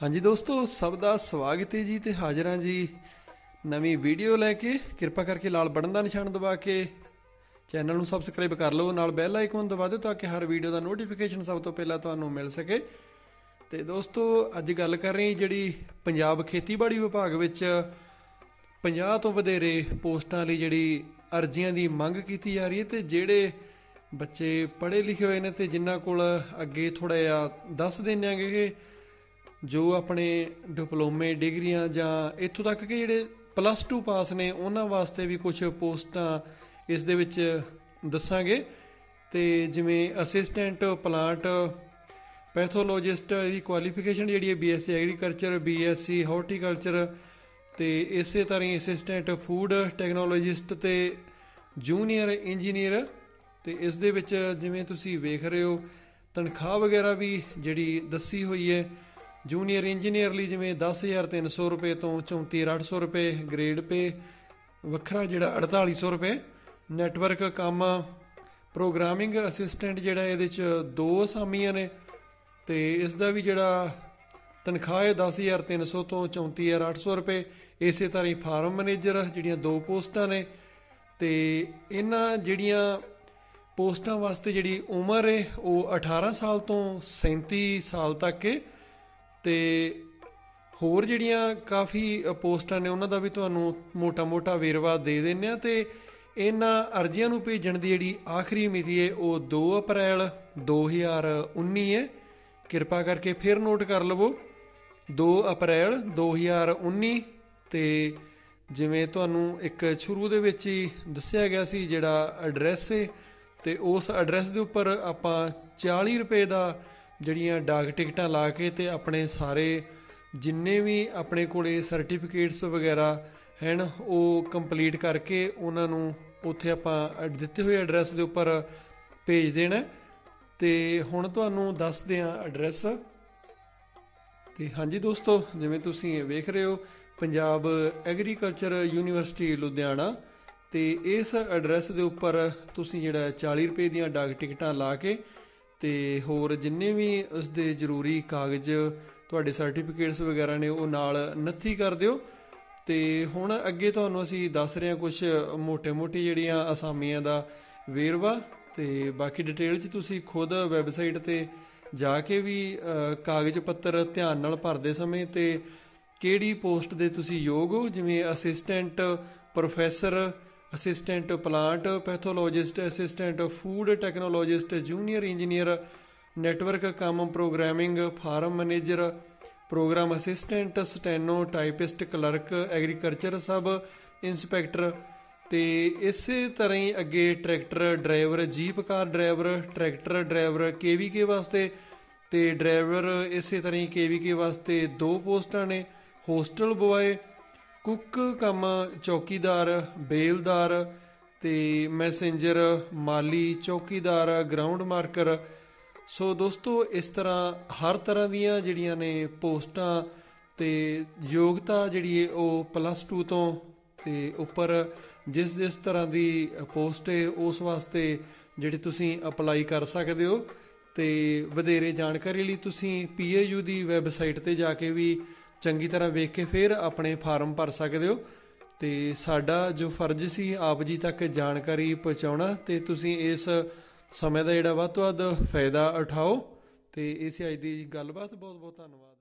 ਹਾਂਜੀ ਦੋਸਤੋ, ਸਭ ਦਾ ਸਵਾਗਤ ਹੈ ਜੀ ਤੇ ਹਾਜ਼ਰਾਂ ਜੀ ਨਵੀਂ ਵੀਡੀਓ ਲੈ ਕੇ। ਕਿਰਪਾ ਕਰਕੇ ਲਾਲ ਬਟਨ ਦਾ ਨਿਸ਼ਾਨ ਦਬਾ ਕੇ ਚੈਨਲ ਨੂੰ ਸਬਸਕ੍ਰਾਈਬ ਕਰ ਲਓ, ਨਾਲ ਬੈਲ ਆਈਕਨ ਦਬਾ ਦਿਓ ਤਾਂ ਕਿ ਹਰ ਵੀਡੀਓ ਦਾ ਨੋਟੀਫਿਕੇਸ਼ਨ ਸਭ ਤੋਂ ਪਹਿਲਾਂ ਤੁਹਾਨੂੰ ਮਿਲ ਸਕੇ। ਤੇ ਦੋਸਤੋ, ਅੱਜ ਗੱਲ ਕਰ ਰਹੀ ਜਿਹੜੀ ਪੰਜਾਬ ਖੇਤੀਬਾੜੀ ਵਿਭਾਗ ਵਿੱਚ 50 ਤੋਂ ਵਧੇਰੇ ਪੋਸਟਾਂ ਲਈ ਜਿਹੜੀ ਅਰਜ਼ੀਆਂ ਦੀ ਮੰਗ ਕੀਤੀ ਜਾ ਰਹੀ ਹੈ ਤੇ ਜਿਹੜੇ ਬੱਚੇ ਪੜ੍ਹੇ ਲਿਖੇ ਹੋਏ ਨੇ ਤੇ ਜਿਨ੍ਹਾਂ ਕੋਲ ਅੱਗੇ ਥੋੜਾ ਜਿਹਾ ਦੱਸ ਦਿੰਦੇ ਆਂਗੇ ਕਿ ਜੋ ਆਪਣੇ ਡਿਪਲੋਮੇ, ਡਿਗਰੀਆਂ ਜਾਂ ਇੱਥੋਂ ਤੱਕ ਕਿ ਜਿਹੜੇ ਪਲੱਸ 2 ਪਾਸ ਨੇ, ਉਹਨਾਂ ਵਾਸਤੇ ਵੀ ਕੁਝ ਪੋਸਟਾਂ ਇਸ ਦੇ ਵਿੱਚ ਦੱਸਾਂਗੇ। ਤੇ ਜਿਵੇਂ ਅਸਿਸਟੈਂਟ ਪਲਾਂਟ ਪੈਥੋਲੋਜਿਸਟ ਦੀ ਕੁਆਲੀਫਿਕੇਸ਼ਨ ਜਿਹੜੀ ਹੈ ਬੀਐਸਸੀ ਐਗਰੀਕਲਚਰ ਬੀਐਸਸੀ ਹਾਰਟੀਕਲਚਰ ਤੇ ਇਸੇ ਤਰ੍ਹਾਂ ਹੀ ਅਸਿਸਟੈਂਟ ਫੂਡ ਟੈਕਨੋਲੋਜਿਸਟ ਤੇ ਜੂਨੀਅਰ ਇੰਜੀਨੀਅਰ ਤੇ ਇਸ ਦੇ ਵਿੱਚ ਜਿਵੇਂ ਤੁਸੀਂ ਵੇਖ ਰਹੇ ਹੋ, ਤਨਖਾਹ ਵਗੈਰਾ ਵੀ ਜਿਹੜੀ ਦੱਸੀ ਹੋਈ ਹੈ ਜੂਨੀਅਰ ਇੰਜੀਨੀਅਰ ਲਈ ਜਿਵੇਂ 10300 ਰੁਪਏ ਤੋਂ 34800 ਰੁਪਏ ਗ੍ਰੇਡ ਪੇ ਵੱਖਰਾ ਜਿਹੜਾ 4800 ਰੁਪਏ ਨੈਟਵਰਕ ਕੰਮ ਪ੍ਰੋਗਰਾਮਿੰਗ ਅਸਿਸਟੈਂਟ ਜਿਹੜਾ ਇਹਦੇ ਚ ਦੋ ਅਸਾਮੀਆਂ ਨੇ ਤੇ ਇਸ ਦਾ ਵੀ ਜਿਹੜਾ ਤਨਖਾਹ ਹੈ 10300 ਤੋਂ 34800 ਰੁਪਏ। ਇਸੇ ਤਰ੍ਹਾਂ ਹੀ ਫਾਰਮ ਮੈਨੇਜਰ ਜਿਹੜੀਆਂ ਦੋ ਪੋਸਟਾਂ ਨੇ ਤੇ ਇਹਨਾਂ ਜਿਹੜੀਆਂ ਪੋਸਟਾਂ ਵਾਸਤੇ ਜਿਹੜੀ ਉਮਰ ਹੈ ਉਹ 18 ਸਾਲ ਤੋਂ 37 ਸਾਲ ਤੱਕ ਹੈ। ਤੇ ਹੋਰ ਜਿਹੜੀਆਂ ਕਾਫੀ ਪੋਸਟਾਂ ਨੇ, ਉਹਨਾਂ ਦਾ ਵੀ ਤੁਹਾਨੂੰ ਮੋਟਾ-ਮੋਟਾ ਵੇਰਵਾ ਦੇ ਦਿੰਨੇ ਆ ਤੇ ਇਹਨਾਂ ਅਰਜ਼ੀਆਂ ਨੂੰ ਭੇਜਣ ਦੀ ਜਿਹੜੀ ਆਖਰੀ ਮਿਤੀ ਹੈ, ਉਹ 2 ਅਪ੍ਰੈਲ 2019 ਹੈ। ਕਿਰਪਾ ਕਰਕੇ ਫਿਰ ਨੋਟ ਕਰ ਲਵੋ। 2 ਅਪ੍ਰੈਲ 2019 ਤੇ ਜਿਵੇਂ ਤੁਹਾਨੂੰ ਇੱਕ ਸ਼ੁਰੂ ਦੇ ਵਿੱਚ ਹੀ ਦੱਸਿਆ ਗਿਆ ਸੀ ਜਿਹੜਾ ਐਡਰੈਸ ਹੈ, ਤੇ ਉਸ ਐਡਰੈਸ ਦੇ ਉੱਪਰ ਆਪਾਂ 40 ਰੁਪਏ ਦਾ ਜਿਹੜੀਆਂ ਡਾਕ ਟਿਕਟਾਂ ਲਾ ਕੇ ਤੇ ਆਪਣੇ ਸਾਰੇ ਜਿੰਨੇ ਵੀ ਆਪਣੇ ਕੋਲੇ ਸਰਟੀਫਿਕੇਟਸ ਵਗੈਰਾ ਹਨ, ਉਹ ਕੰਪਲੀਟ ਕਰਕੇ ਉਹਨਾਂ ਨੂੰ ਉੱਥੇ ਆਪਾਂ ਦਿੱਤੇ ਹੋਏ ਐਡਰੈਸ ਦੇ ਉੱਪਰ ਭੇਜ ਦੇਣਾ ਤੇ ਹੁਣ ਤੁਹਾਨੂੰ ਦੱਸਦੇ ਆ ਐਡਰੈਸ। ਤੇ ਹਾਂਜੀ ਦੋਸਤੋ, ਜਿਵੇਂ ਤੁਸੀਂ ਵੇਖ ਰਹੇ ਹੋ, ਪੰਜਾਬ ਐਗਰੀਕਲਚਰ ਯੂਨੀਵਰਸਿਟੀ ਲੁਧਿਆਣਾ। ਤੇ ਇਸ ਐਡਰੈਸ ਦੇ ਉੱਪਰ ਤੁਸੀਂ ਜਿਹੜਾ 40 ਰੁਪਏ ਦੀਆਂ ਡਾਕ ਟਿਕਟਾਂ ਲਾ ਕੇ ਤੇ ਹੋਰ ਜਿੰਨੇ ਵੀ ਉਸ ਦੇ ਜ਼ਰੂਰੀ ਕਾਗਜ਼, ਤੁਹਾਡੇ ਸਰਟੀਫਿਕੇਟਸ ਵਗੈਰਾ ਨੇ, ਉਹ ਨਾਲ ਨੱਥੀ ਕਰ ਦਿਓ। ਤੇ ਹੁਣ ਅੱਗੇ ਤੁਹਾਨੂੰ ਅਸੀਂ ਦੱਸ ਰਹੇ ਹਾਂ ਕੁਝ ਮੋٹے-ਮੋٹੇ ਜਿਹੜੀਆਂ ਅਸਾਮੀਆਂ ਦਾ ਵੇਰਵਾ ਤੇ ਬਾਕੀ ਡਿਟੇਲ 'ਚ ਤੁਸੀਂ ਖੁਦ ਵੈਬਸਾਈਟ ਤੇ ਜਾ ਕੇ ਵੀ ਕਾਗਜ਼ ਪੱਤਰ ਧਿਆਨ ਨਾਲ ਭਰਦੇ ਸਮੇਂ ਤੇ ਕਿਹੜੀ ਪੋਸਟ ਦੇ ਤੁਸੀਂ ਯੋਗ ਹੋ? ਜਿਵੇਂ assistant professor assistant plant pathologist assistant food technologist junior engineer network cum programming farm manager program assistant steno typist clerk agriculture sub inspector ਤੇ ਇਸੇ ਤਰ੍ਹਾਂ ਹੀ ਅੱਗੇ tractor driver jeep car driver tractor driver KVK ਵਾਸਤੇ ਤੇ driver ਇਸੇ ਤਰ੍ਹਾਂ ਹੀ KVK ਵਾਸਤੇ ਦੋ ਪੋਸਟਾਂ ਨੇ ਹੋਸਟਲ ਬੁਆਏ ਕੁੱਕ, ਕੰਮ ਚੌਕੀਦਾਰ, ਬੇਲਦਾਰ ਤੇ ਮੈਸੇਂਜਰ, ਮਾਲੀ, ਚੌਕੀਦਾਰ, ਗਰਾਊਂਡ ਮਾਰਕਰ। ਸੋ ਦੋਸਤੋ, ਇਸ ਤਰ੍ਹਾਂ ਹਰ ਤਰ੍ਹਾਂ ਦੀਆਂ ਜਿਹੜੀਆਂ ਨੇ ਪੋਸਟਾਂ ਤੇ ਯੋਗਤਾ ਜਿਹੜੀ ਹੈ ਉਹ ਪਲੱਸ 2 ਤੋਂ ਤੇ ਉੱਪਰ ਜਿਸ ਜਿਸ ਤਰ੍ਹਾਂ ਦੀ ਪੋਸਟ ਹੈ ਉਸ ਵਾਸਤੇ ਜਿਹੜੀ ਤੁਸੀਂ ਅਪਲਾਈ ਕਰ ਸਕਦੇ ਹੋ। ਤੇ ਵਧੇਰੇ ਜਾਣਕਾਰੀ ਲਈ ਤੁਸੀਂ ਪੀਏਯੂ ਦੀ ਵੈਬਸਾਈਟ ਤੇ ਜਾ ਕੇ ਵੀ ਚੰਗੀ ਤਰ੍ਹਾਂ ਵੇਖ ਕੇ ਫਿਰ ਆਪਣੇ ਫਾਰਮ ਭਰ ਸਕਦੇ ਹੋ। ਤੇ ਸਾਡਾ ਜੋ ਫਰਜ਼ ਸੀ, ਆਪ ਜੀ ਤੱਕ ਜਾਣਕਾਰੀ ਪਹੁੰਚਾਉਣਾ ਤੇ ਤੁਸੀਂ ਇਸ ਸਮੇਂ ਦਾ ਜਿਹੜਾ ਵੱਧ ਤੋਂ ਵੱਧ ਫਾਇਦਾ ਉਠਾਓ। ਤੇ ਇਸੇ ਅੱਜ ਦੀ ਗੱਲਬਾਤ ਬਹੁਤ ਬਹੁਤ ਧੰਨਵਾਦ।